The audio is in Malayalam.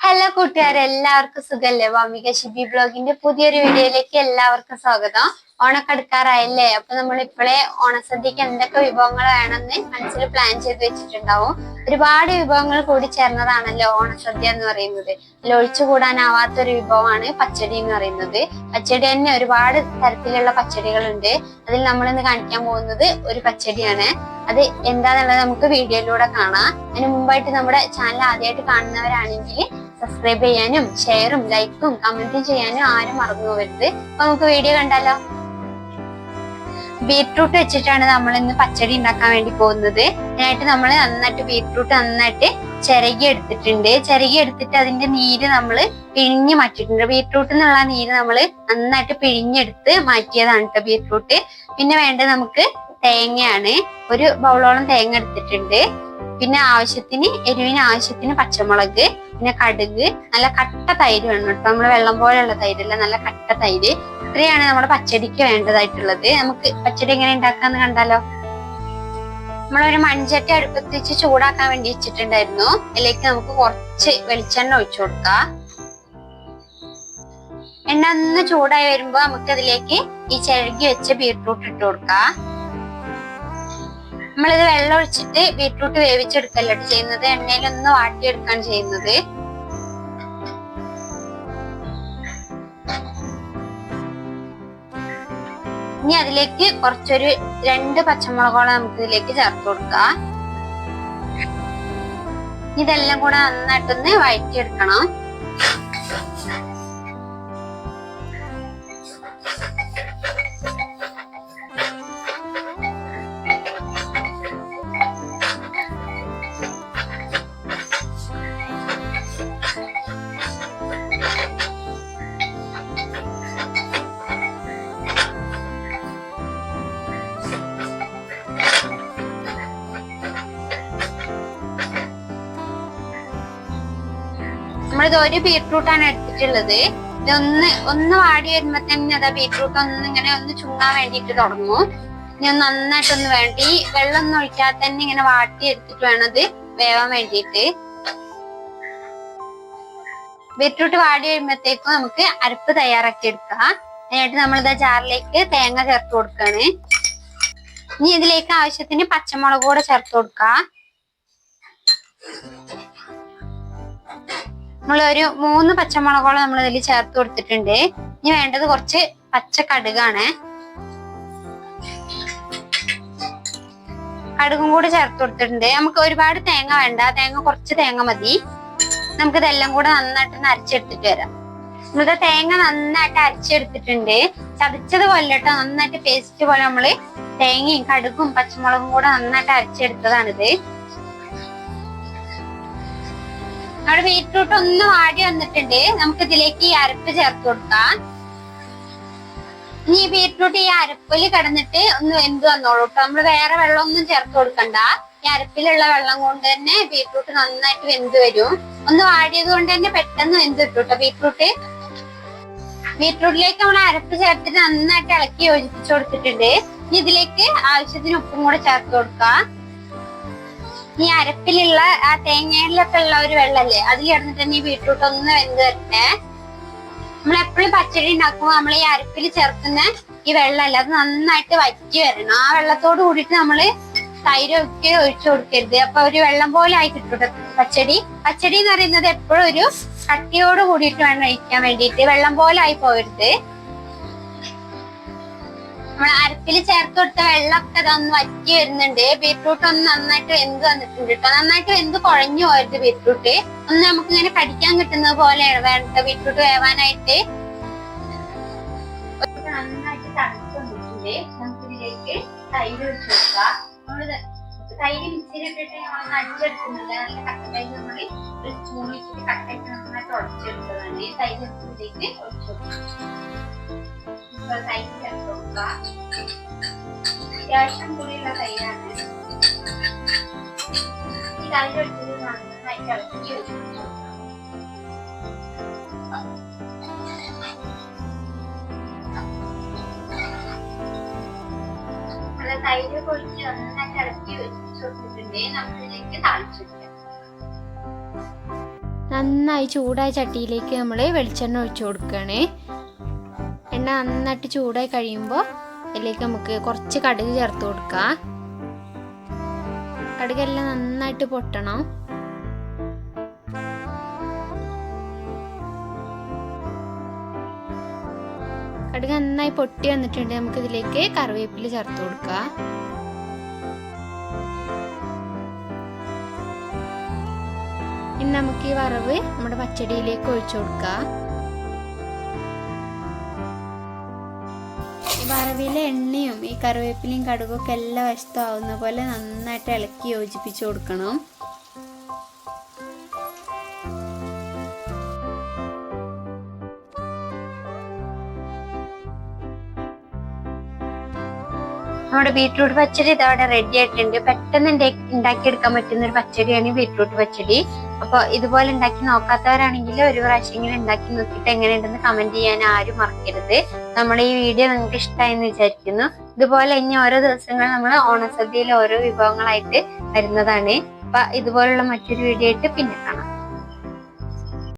ഹലോ കൂട്ടുകാരെ എല്ലാവർക്കും സുഖല്ലേ? വാമിക ഷിബി ബ്ലോഗിന്റെ പുതിയൊരു വീഡിയോയിലേക്ക് എല്ലാവർക്കും സ്വാഗതം. ഓണക്കടുക്കാറായല്ലേ അപ്പൊ നമ്മൾ ഇപ്പോഴേ ഓണസദ്യക്ക് എന്തൊക്കെ വിഭവങ്ങൾ വേണമെന്ന് മനസ്സിൽ പ്ലാൻ ചെയ്ത് വെച്ചിട്ടുണ്ടാവും. ഒരുപാട് വിഭവങ്ങൾ കൂടി ചേർന്നതാണല്ലോ ഓണസദ്യ എന്ന് പറയുന്നത്. അതിൽ ഒഴിച്ചുകൂടാനാവാത്ത ഒരു വിഭവമാണ് പച്ചടി എന്ന് പറയുന്നത്. പച്ചടി തന്നെ ഒരുപാട് തരത്തിലുള്ള പച്ചടികളുണ്ട്. അതിൽ നമ്മൾ ഇന്ന് കാണിക്കാൻ പോകുന്നത് ഒരു പച്ചടിയാണ്. അത് എന്താന്നുള്ളത് നമുക്ക് വീഡിയോയിലൂടെ കാണാം. അതിന് മുമ്പായിട്ട് നമ്മുടെ ചാനൽ ആദ്യമായിട്ട് കാണുന്നവരാണെങ്കിൽ സബ്സ്ക്രൈബ് ചെയ്യാനും ഷെയറും ലൈക്കും കമന്റും ചെയ്യാനും ആരും മറന്നു പോകരുത് അപ്പൊ നമുക്ക് വീഡിയോ കണ്ടാലോ? ബീട്രൂട്ട് വെച്ചിട്ടാണ് നമ്മൾ ഇന്ന് പച്ചടി ഉണ്ടാക്കാൻ വേണ്ടി പോകുന്നത്. അതിനായിട്ട് നമ്മൾ നന്നായിട്ട് ബീട്രൂട്ട് നന്നായിട്ട് ചിരകി എടുത്തിട്ടുണ്ട്. ചിരകി എടുത്തിട്ട് അതിന്റെ നീര് നമ്മൾ പിഴിഞ്ഞ് മാറ്റിയിട്ടുണ്ട്. ബീട്രൂട്ടിൽ നിന്നുള്ള നീര് നമ്മൾ നന്നായിട്ട് പിഴിഞ്ഞെടുത്ത് മാറ്റിയതാണ് കേട്ടോ ബീട്രൂട്ട് പിന്നെ വേണ്ടത് നമുക്ക് തേങ്ങയാണ്. ഒരു ബൗളോളം തേങ്ങ എടുത്തിട്ടുണ്ട്. പിന്നെ ആവശ്യത്തിന് എരിവിന് ആവശ്യത്തിന് പച്ചമുളക്. പിന്നെ കടുക് നല്ല കട്ട തൈര് വേണം കേട്ടോ. നമ്മൾ വെള്ളം പോലെയുള്ള തൈരല്ല നല്ല കട്ട തൈര്. ഇത്രയാണ് നമ്മുടെ പച്ചടിക്ക് വേണ്ടതായിട്ടുള്ളത്. നമുക്ക് പച്ചടി എങ്ങനെ ഉണ്ടാക്കാന്ന് കണ്ടാലോ? നമ്മളൊരു മൺചട്ടി അടുപ്പത്ത് വെച്ച് ചൂടാക്കാൻ വേണ്ടി വെച്ചിട്ടുണ്ടായിരുന്നു. അതിലേക്ക് നമുക്ക് കുറച്ച് വെളിച്ചെണ്ണ ഒഴിച്ചു കൊടുക്കാം. എണ്ണ ഒന്ന് ചൂടായി വരുമ്പോ നമുക്ക് അതിലേക്ക് ഈ ചിരകി വെച്ച ബീട്രൂട്ട് ഇട്ട് കൊടുക്കാം. നമ്മളിത് വെള്ളം ഒഴിച്ചിട്ട് ബീട്രൂട്ട് വേവിച്ചെടുക്കല്ലോ? ചെയ്യുന്നത് എണ്ണയിലൊന്ന് വാട്ടിയെടുക്കാണ് ചെയ്യുന്നത്. ഇനി അതിലേക്ക് കുറച്ചൊരു രണ്ട് പച്ചമുളകോളം നമുക്ക് ഇതിലേക്ക് ചേർത്ത് കൊടുക്കാം. ഇതെല്ലാം കൂടെ നന്നായിട്ടൊന്ന് വഴറ്റിയെടുക്കണം. നമ്മളിത് ഒരു ബീട്രൂട്ടാണ് എടുത്തിട്ടുള്ളത്. ഇതൊന്ന് ഒന്ന് വാടി വരുമ്പോ തന്നെ അതാ ബീട്രൂട്ട് ഒന്ന് ഇങ്ങനെ ഒന്ന് ചുങ്ങാൻ വേണ്ടിട്ട് തുടങ്ങും. ഒന്ന് നന്നായിട്ടൊന്ന് വേണ്ടി വെള്ളം ഒന്നും ഒഴിക്കാതെ തന്നെ ഇങ്ങനെ വാട്ടി എടുത്തിട്ട് വേണം അത് വേവാൻ വേണ്ടിയിട്ട്. ബീട്രൂട്ട് വാടി വരുമ്പോഴത്തേക്കും നമുക്ക് അരപ്പ് തയ്യാറാക്കി എടുക്കാം. അതിനായിട്ട് നമ്മളിതാ ജാറിലേക്ക് തേങ്ങ ചേർത്ത് കൊടുക്കാണ്. ഇനി ഇതിലേക്ക് ആവശ്യത്തിന് പച്ചമുളക് കൂടെ ചേർത്ത് കൊടുക്കാം. നമ്മൾ ഒരു മൂന്ന് പച്ചമുളകോളം നമ്മൾ ഇതിൽ ചേർത്ത് കൊടുത്തിട്ടുണ്ട്. ഇനി വേണ്ടത് കുറച്ച് പച്ച കടുകാണ് കടുകും കൂടി ചേർത്ത് കൊടുത്തിട്ടുണ്ട്. നമുക്ക് ഒരുപാട് തേങ്ങ വേണ്ട. തേങ്ങ കുറച്ച് തേങ്ങ മതി. നമുക്ക് ഇതെല്ലാം കൂടെ നന്നായിട്ട് അരച്ചെടുത്തിട്ട് വരാം. നമ്മളിത് തേങ്ങ നന്നായിട്ട് അരച്ചെടുത്തിട്ടുണ്ട്. ചതച്ചത് പോലെ കേട്ടോ നന്നായിട്ട് പേസ്റ്റ് പോലെ നമ്മൾ തേങ്ങയും കടുകും പച്ചമുളകും കൂടെ നന്നായിട്ട് അരച്ചെടുത്തതാണിത്. നമ്മുടെ ബീറ്റ്റൂട്ട് ഒന്ന് വാടി വന്നിട്ടുണ്ട്. നമുക്ക് ഇതിലേക്ക് ഈ അരപ്പ് ചേർത്ത് കൊടുക്കാം. ഇനി ഈ ബീറ്റ്റൂട്ട് ഈ അരപ്പിൽ കിടന്നിട്ട് ഒന്ന് വെന്ത് വന്നോളൂ കേട്ടോ നമ്മൾ വേറെ വെള്ളമൊന്നും ചേർത്ത് കൊടുക്കണ്ട. ഈ അരപ്പിലുള്ള വെള്ളം കൊണ്ട് തന്നെ ബീറ്റ്റൂട്ട് നന്നായിട്ട് വെന്ത് വരും. ഒന്ന് വാടിയത് കൊണ്ട് തന്നെ പെട്ടെന്ന് വെന്ത് കിട്ടും കേട്ടോ ബീറ്റ്റൂട്ട് ബീറ്റ്റൂട്ടിലേക്ക് നമ്മൾ അരപ്പ് ചേർത്തിട്ട് നന്നായിട്ട് ഇളക്കി യോജിപ്പിച്ചു കൊടുത്തിട്ടുണ്ട്. ഇനി ഇതിലേക്ക് ആവശ്യത്തിന് ഉപ്പും കൂടെ ചേർത്ത് കൊടുക്കാം. ഈ അരപ്പിലുള്ള ആ തേങ്ങയിലൊക്കെ ഉള്ള ഒരു വെള്ളല്ലേ? അതിൽ കിടന്നിട്ട് തന്നെ ഈ വെന്ത് വരട്ടെ. നമ്മളെപ്പോഴും പച്ചടി ഉണ്ടാക്കുമ്പോൾ നമ്മൾ ഈ അരപ്പിൽ ചേർക്കുന്ന ഈ വെള്ളമല്ല അത് നന്നായിട്ട് വറ്റി വരണം. ആ വെള്ളത്തോട് കൂടിയിട്ട് നമ്മൾ തൈരൊക്കെ ഒഴിച്ചു കൊടുക്കരുത്. അപ്പൊ ഒരു വെള്ളം പോലെ ആയി കിട്ടും പച്ചടി. പച്ചടി എന്ന് പറയുന്നത് എപ്പോഴും ഒരു കട്ടിയോട് കൂടിയിട്ട് വേണം ഒഴിക്കാൻ വേണ്ടിയിട്ട്. വെള്ളം പോലെ ആയി പോകരുത്. നമ്മൾ അരപ്പിൽ ചേർത്ത് കൊടുത്ത വെള്ളമൊക്കെ അതൊന്ന് വറ്റി വരുന്നുണ്ട്. ബീട്രൂട്ട് ഒന്ന് നന്നായിട്ട് വെന്ത് വന്നിട്ടുണ്ട് കേട്ടോ നന്നായിട്ട് വെന്ത് കുഴഞ്ഞു പോയത് ബീട്രൂട്ട് ഒന്ന് നമുക്ക് ഇങ്ങനെ കടിക്കാൻ കിട്ടുന്നത് പോലെയാണ് വേണ്ട ബീട്രൂട്ട് വേവാനായിട്ട്. നന്നായിട്ട് തൈര് വെച്ച് കൊടുക്കാം. നമ്മൾ തൈര് മിക്സിയിലിട്ടിട്ട് നല്ല കട്ട തൈര് നമ്മൾ ഒരു കട്ടയിട്ട് നന്നായിട്ട് ഉടച്ചെടുത്തതാണ് തൈര് ഇതിലേക്ക് ഒഴിച്ചു തൈര് ചേർത്ത് കൊടുക്കുക അത്യാവശ്യം കൂടിയുള്ള തൈരാണ് ഈ തൈര് താളിച്ചു നന്നായി ചൂടായ ചട്ടിയിലേക്ക് നമ്മൾ വെളിച്ചെണ്ണ ഒഴിച്ചു കൊടുക്കുകയാണ്. എണ്ണ നന്നായിട്ട് ചൂടായി കഴിയുമ്പോൾ അതിലേക്ക് നമുക്ക് കുറച്ച് കടുക് ചേർത്ത് കൊടുക്കാം. കടുകെല്ലാം നന്നായിട്ട് പൊട്ടണം. കടുക് നന്നായി പൊട്ടി വന്നിട്ടുണ്ട്. നമുക്ക് ഇതിലേക്ക് കറിവേപ്പില ചേർത്ത് കൊടുക്കാം. ഇനി നമുക്ക് ഈ വറവ് നമ്മുടെ പച്ചടിയിലേക്ക് ഒഴിച്ചു കൊടുക്കാം. വറവിലെ എണ്ണയും ഈ കറിവേപ്പിലയും കടുകൊക്കെ എല്ലാ വശത്തും ആവുന്ന പോലെ നന്നായിട്ട് ഇളക്കി യോജിപ്പിച്ച് കൊടുക്കണം. നമ്മുടെ ബീട്രൂട്ട് പച്ചടി ഇതവിടെ റെഡി ആയിട്ടുണ്ട്. പെട്ടെന്ന് ഉണ്ടാക്കിയെടുക്കാൻ പറ്റുന്ന ഒരു പച്ചടിയാണ് ബീട്രൂട്ട് പച്ചടി. അപ്പൊ ഇതുപോലെ ഉണ്ടാക്കി നോക്കാത്തവരാണെങ്കിൽ ഒരു പ്രാവശ്യമെങ്കിലും ഉണ്ടാക്കി നോക്കിയിട്ട് എങ്ങനെയുണ്ടെന്ന് കമന്റ് ചെയ്യാൻ ആരും മറക്കരുത്. നമ്മുടെ ഈ വീഡിയോ നിങ്ങൾക്ക് ഇഷ്ടമായെന്ന് വിചാരിക്കുന്നു. ഇതുപോലെ ഇനി ഓരോ ദിവസങ്ങൾ നമ്മൾ ഓണസദ്യയിൽ ഓരോ വിഭവങ്ങളായിട്ട് വരുന്നതാണ്. അപ്പൊ ഇതുപോലുള്ള മറ്റൊരു വീഡിയോ ആയിട്ട് പിന്നെ കാണാം.